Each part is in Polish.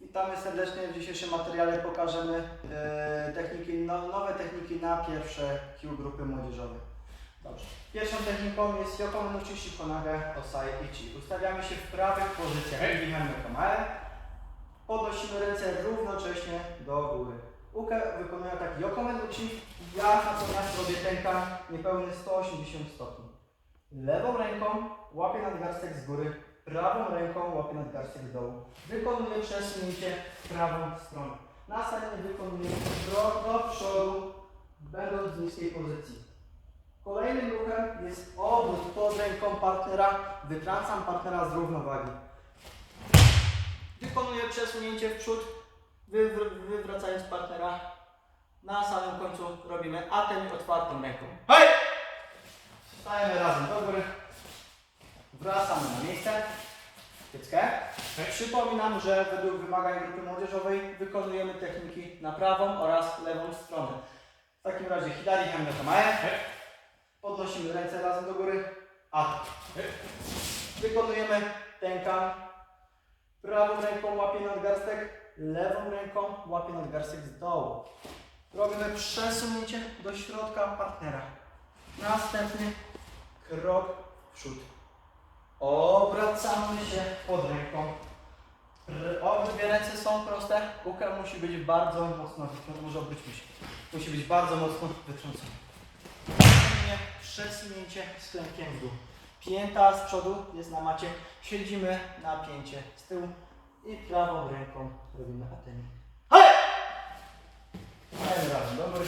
Witamy serdecznie. W dzisiejszym materiale pokażemy e, techniki, no, nowe techniki na pierwsze Q grupy młodzieżowej. Dobrze. Pierwszą techniką jest Yoko Menuchi Shikonage Osai Ichi. Ustawiamy się w prawych pozycjach. Widzimy Komae. Podnosimy ręce równocześnie do góry. Uke wykonuje tak Yoko Menuchi. Ja natomiast robię tenka niepełny 180 stopni. Lewą ręką łapię nadgarstek z góry, prawą ręką łapię nadgarstek z dołu. Wykonuję przesunięcie w prawą stronę. Następnie wykonuję krok do przodu, będąc w niskiej pozycji. Kolejnym ruchem jest obrót pod ręką partnera, wytrącam partnera z równowagi. Wykonuję przesunięcie w przód, wywr- wywracając partnera. Na samym końcu robimy atem otwartą ręką. Hej! Stajemy razem do góry. Wracamy na miejsce. Kieckę. Przypominam, że według wymagań grupy młodzieżowej wykonujemy techniki na prawą oraz lewą stronę. W takim razie Hidari Tomae. Podnosimy ręce razem do góry. A. Wykonujemy tenkan. Prawą ręką łapię nadgarstek, lewą ręką łapię nadgarstek z dołu. Robimy przesunięcie do środka partnera. Następny krok w przód. Obracamy się pod ręką. Obydwie ręce są proste. Uka musi być bardzo mocno. Może się. Musi być bardzo mocno wytrącona. Przesunięcie z klękiem w dół. Pięta z przodu jest na macie. Siedzimy na pięcie z tyłu i prawą ręką robimy atemi. Hej! Dajemy razem do góry.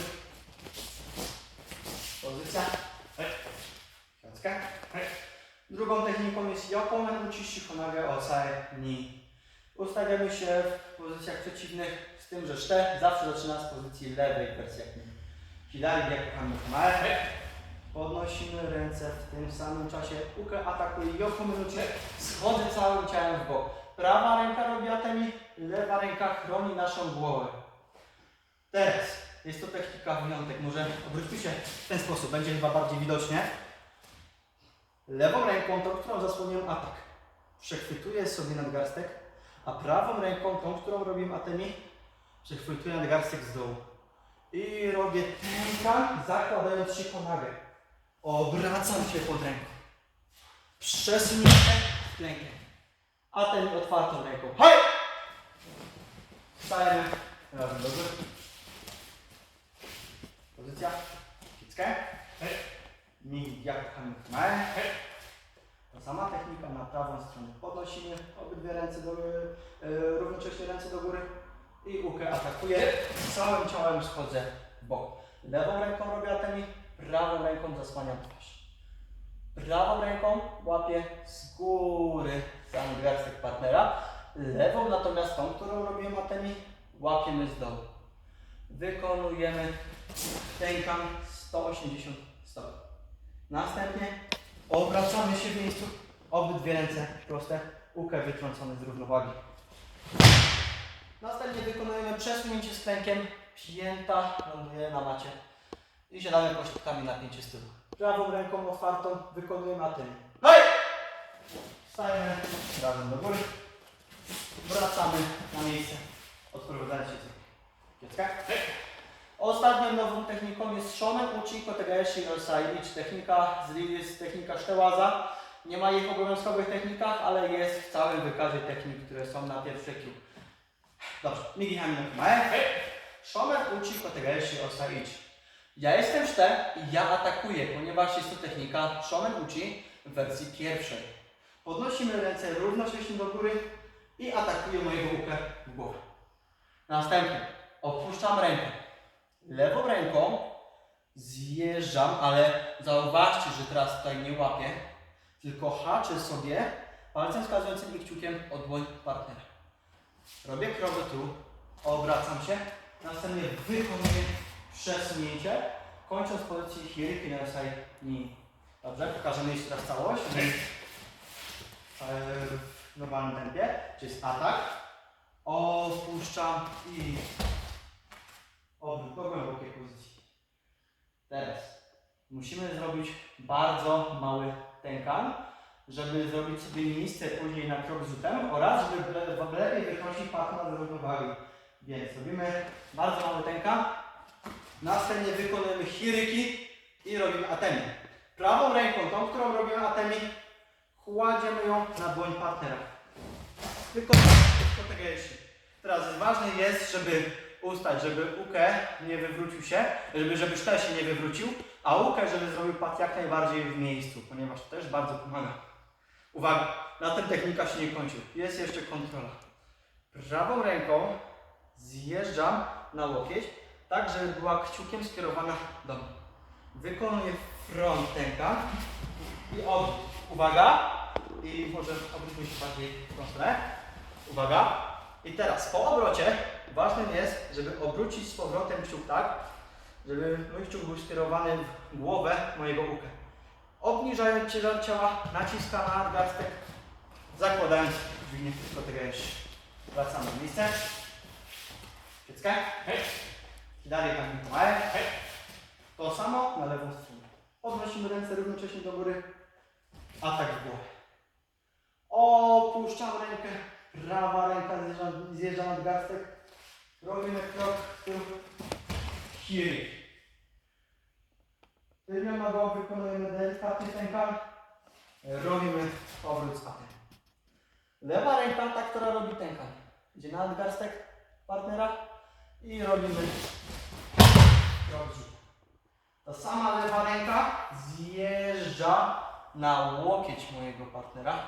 Pozycja. Piątka. Drugą techniką jest Yoko Menuchi Shikonage Osai Ni. Ustawiamy się w pozycjach przeciwnych z tym, że szte zawsze zaczyna z pozycji lewej w wersjach Ni. Hidari Gyaku Hami Kamae. Podnosimy ręce w tym samym czasie. Uke atakuje Yoko Menuchi. Schodzę całym ciałem w bok. Prawa ręka robi atemi, lewa ręka chroni naszą głowę. Teraz jest to technika wyjątek. Może obróćmy się w ten sposób, będzie chyba bardziej widocznie. Lewą ręką, tą, którą zasłoniłem atak, przechwytuję sobie nadgarstek, a prawą ręką, tą, którą robiłem atemi, przechwytuję nadgarstek z dołu. I robię tenka, zakładając się ponagę. Obracam się pod ręką. Przesunięcie w klękę. Atem otwartą ręką. Hej! Stajemy razem do góry. Pozycja. Kickę. Nigi jak Hamilton. Ta sama technika na prawą stronę. Podnosimy obydwie ręce do góry, e, równocześnie ręce do góry i ukę atakuję. Całym ciałem schodzę w bok. Lewą ręką robię atemi, prawą ręką zasłaniam twarz. Prawą ręką łapię z góry sam garstek partnera. Lewą natomiast tą, którą robiłem atemi, łapiemy z dołu. Wykonujemy tenkan 180 stopni. Następnie obracamy się w miejscu, obydwie ręce proste, ukę wytrącone z równowagi. Następnie wykonujemy przesunięcie z klękiem, pięta ląduje na macie i siadamy kościółkami na pięcie z tyłu. Prawą ręką otwartą wykonujemy atyl. Hej! Stajemy razem do góry, wracamy na miejsce, odprowadzając się dziecka. Ostatnią nową techniką jest Shonen Uchi Kotegaeshi Rosai Ichi. Technika z jest technika Sztełaza. Nie ma jej w obowiązkowych technikach, ale jest w całym wykazie technik, które są na pierwszy Q. Dobrze, Migi Hami no Kumae. Shonen Uchi Kotegaeshi Rosai Ichi. Ja jestem szte i ja atakuję, ponieważ jest to technika Shonen Uchi w wersji pierwszej. Podnosimy ręce równocześnie do góry i atakuję mojego ukę w głowę. Następnie opuszczam rękę. Lewą ręką zjeżdżam, ale zauważcie, że teraz tutaj nie łapię, tylko haczę sobie palcem wskazującym i kciukiem od dłoń partnera. Robię krok do tyłu, obracam się, następnie wykonuję przesunięcie, kończąc w pozycji Hiriki Naosai Ni. Dobrze, pokażemy jeszcze raz całość. E, W normalnym tempie, czyli jest atak, opuszczam i obrót do głębokiej pozycji. Teraz musimy zrobić bardzo mały tenkan, żeby zrobić sobie miejsce później na krok rzutem oraz żeby le- lepiej wychodzić partner z równowagi. Więc robimy bardzo mały tęka, następnie wykonujemy hiryki i robimy atemi. Prawą ręką, tą, którą robimy atemi, kładziemy ją na dłoń partnera. Wykonujemy tylko tego jeśli. Teraz ważne jest, żeby ustać, żeby ukę nie wywrócił się, żeby, żeby sztel się nie wywrócił, a ukę, żeby zrobił pad jak najbardziej w miejscu, ponieważ to też bardzo pomaga. Uwaga, na tym technika się nie kończy. Jest jeszcze kontrola. Prawą ręką zjeżdżam na łokieć, tak żeby była kciukiem skierowana do mnie. Wykonuję front tęka i odwrót. Uwaga! I może obróćmy się bardziej w tą stronę. Uwaga! I teraz po obrocie ważnym jest, żeby obrócić z powrotem kciuk tak, żeby mój kciuk był skierowany w głowę mojego uka. Obniżając ciężar ciała, naciskam na nadgarstek, zakładając dźwignię tego jeszcze. Wracamy na miejsce. Dziecka. Hej. Dalej tam małe. To samo na lewą stronę. Odnosimy ręce równocześnie do góry. Atak w głowę. Opuszczam rękę. Prawa ręka zjeżdża, zjeżdża nad garstek. Robimy krok w tył. Kiry. Tylnią nogą wykonujemy delikatny tękan. Robimy powrót z patem. Lewa ręka, ta, która robi tękan. Idzie na nadgarstek partnera i robimy rzutem. Ta sama lewa ręka zjeżdża na łokieć mojego partnera.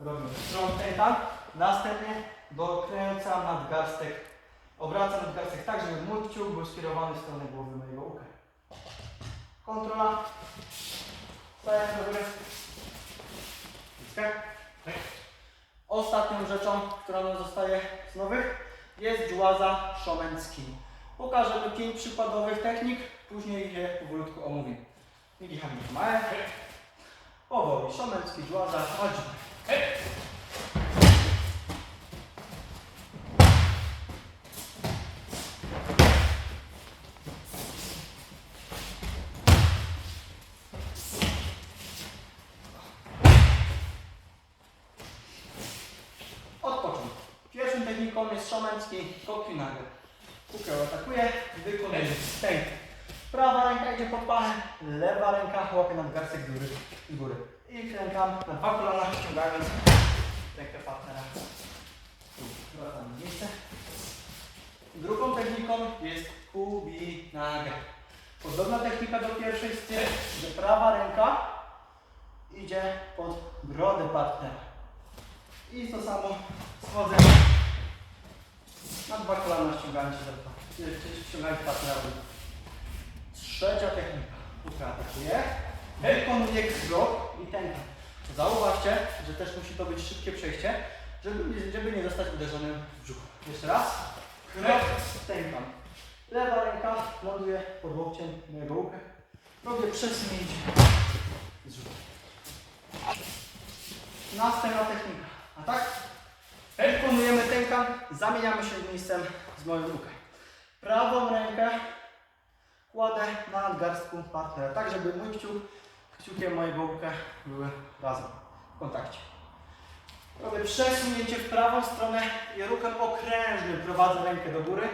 Robimy front tękan. Następnie dokręcam nadgarstek. Obracam nadgarstek tak, żeby mój kciuk był skierowany w stronę głowy mojego uka. Kontrola. Staję do góry. Skak. Ostatnią rzeczą, która nam zostaje z nowych, jest dżłaza szomęcki. Pokażemy pięć przykładowych technik, później je powolutku omówimy. Migi Hamid Mae. Powoli, szomęcki, dżłaza, chodźmy. Od początku. Jest szomęcki kokinage. Kukę atakuje, wykonuje stęk. Prawa ręka idzie pod pachę, lewa ręka łapie nadgarstek z góry. Z góry. I krękam na dwa kolana, ściągając rękę partnera. Wracam miejsce. Drugą techniką jest kubinage. Podobna technika do pierwszej z tym, że prawa ręka idzie pod brodę partnera. I to samo schodzę na dwa kolana ściągając się za w dół. Trzecia technika. Puka atakuje. Wykonuje krok i tęka. Zauważcie, że też musi to być szybkie przejście, żeby, żeby nie zostać uderzonym w brzuch. Jeszcze raz. Krok, tękam. Lewa ręka ląduje pod łokciem mojego łuka. Robię przesunięcie. Zrzut. Następna technika. A tak? Wykonujemy tękan, zamieniamy się miejscem z moim łukiem. Prawą rękę kładę na nadgarstku partnera, tak żeby mój kciuk kciukiem mojego łuka były razem w kontakcie. Robię przesunięcie w prawą stronę i ruchem okrężnym prowadzę rękę do góry,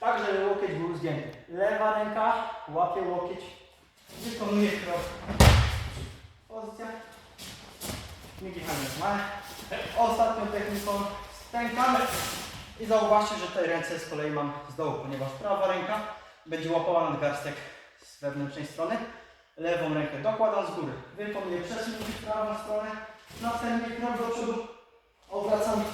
tak żeby łokieć był zgięty. Lewa ręka łapie łokieć, wykonuje krok. Pozycja. Hamlet ma. Ostatnią techniką stękamy i zauważcie, że te ręce z kolei mam z dołu, ponieważ prawa ręka będzie łapała nadgarstek z wewnętrznej strony, lewą rękę dokładam z góry, wykonuję przesunięcie w prawą stronę, następnie krok do przodu, obracam